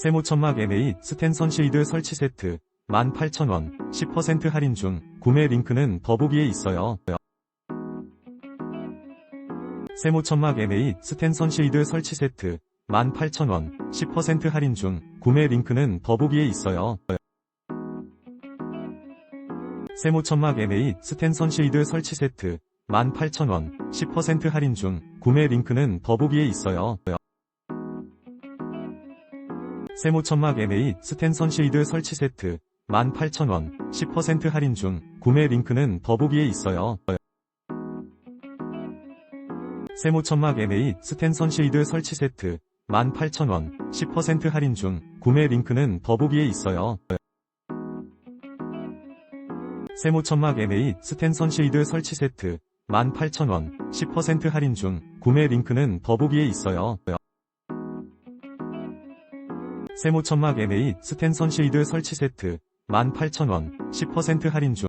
세모 천막 MA 스텐 선쉐이드 설치 세트 18,000원 10% 할인 중 구매 링크는 더보기에 있어요. 세모 천막 MA 스텐 선쉐이드 설치 세트 18,000원 10% 할인 중 구매 링크는 더보기에 있어요. 세모 천막 MA 스텐 선쉐이드 설치 세트 18,000원 10% 할인 중 구매 링크는 더보기에 있어요. 세모 천막 MA 스텐 선쉐이드 설치 세트 18,000원 10% 할인 중 구매 링크는 더보기에 있어요. 세모 천막 MA 스텐 선쉐이드 설치 세트 18,000원 10% 할인 중 구매 링크는 더보기에 있어요. 세모 천막 MA 스텐 선쉐이드 설치 세트 18,000원 10% 할인 중 구매 링크는 더보기에 있어요. 세모 천막 MA 스텐 선쉐이드 설치 세트 18,000원 10% 할인 중